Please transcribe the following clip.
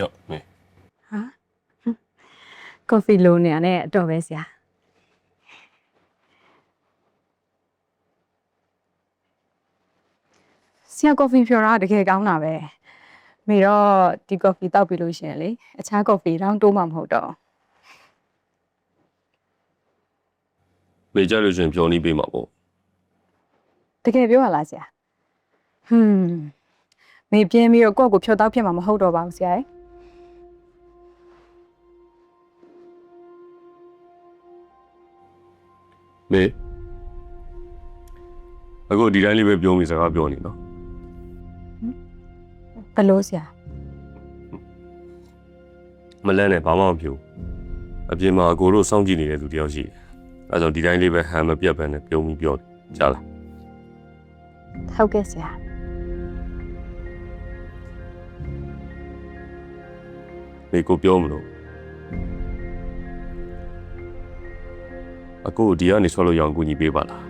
ရော့မေ ဟာကော်ဖီလိုနေရတဲ့အတော့ပဲဆရာဆရာကော်ဖီဖြော်တာတကယ်ကောင်းတာပဲမေတော့ဒီကော်ဖီတောက်ပြီးလို့ရှရင်လေအခြားကော်ဖီတောင်းတိုးမှမဟုတ်တော့မေကြလို့ရှရင်ပြောနေပေးမှာပေါ့တကယ်ပြောရလားဆရာဟွန်းမေပြင်းပြီးတော့ကိုယ့်ကိုဖြော်တောက်ဖြစ်မှာမဟုတ်တော့ပါဘူးဆရာရဲ့ မေအခုဒီတိုင်းလေးပဲပြောမိစကားပြောနေနော်ဘယ်လို့ဆရာမလန့်နဲ့ဘာမှမဖြစ်ဘူးအပြင်မှာအကိုတို့စောင့်ကြည့်နေတဲ့သူတယောက်ရှိတယ်အဲဒါကြောင့်ဒီတိုင်းလေးပဲဟန်မပြတ်ဘဲနဲ့ပြုံးပြီးပြောတယ်ကြားလားဟုတ်ကဲ့ဆရာမေကိုပြောမလို့ အကိုဒီကနေဆွဲလို့ရအောင်ကူညီပေးပါလား